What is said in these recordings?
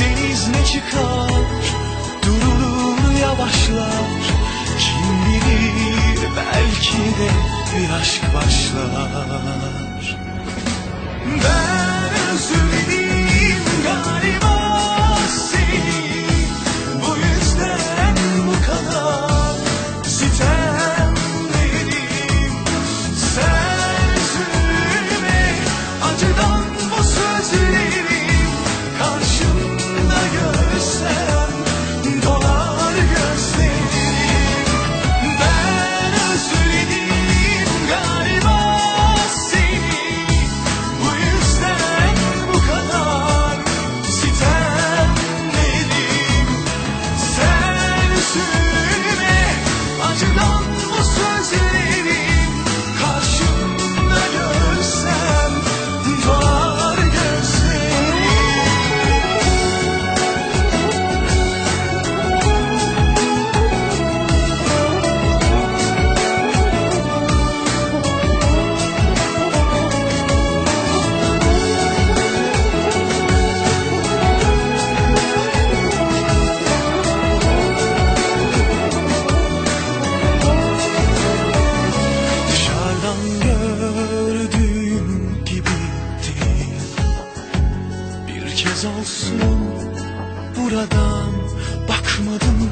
deniz ne çıkar Durur yavaşlar. Kim bilir belki de bir aşk başlar. Ben özledim Olsun buradan bakmadım.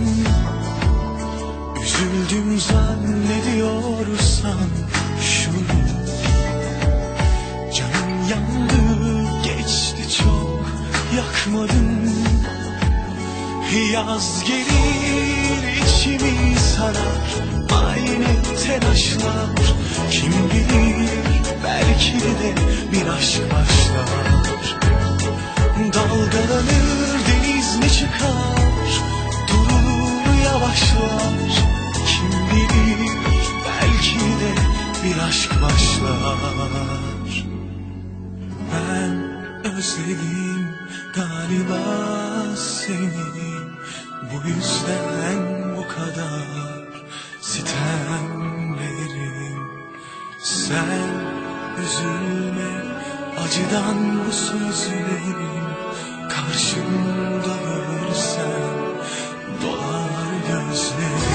Üzüldüm zannediyorsan şunu. Canım yandı geçti çok yakmadım Yaz gelir içimi sarar Aynı telaşlar. Kim bilir belki de bir aşk başlar bir aşk başlar. Ben özledim galiba seni. Bu yüzden bu kadar sitemlerim. Sen üzülme acıdan bu sözlerim Karşımda görürsen dolar gözlerim.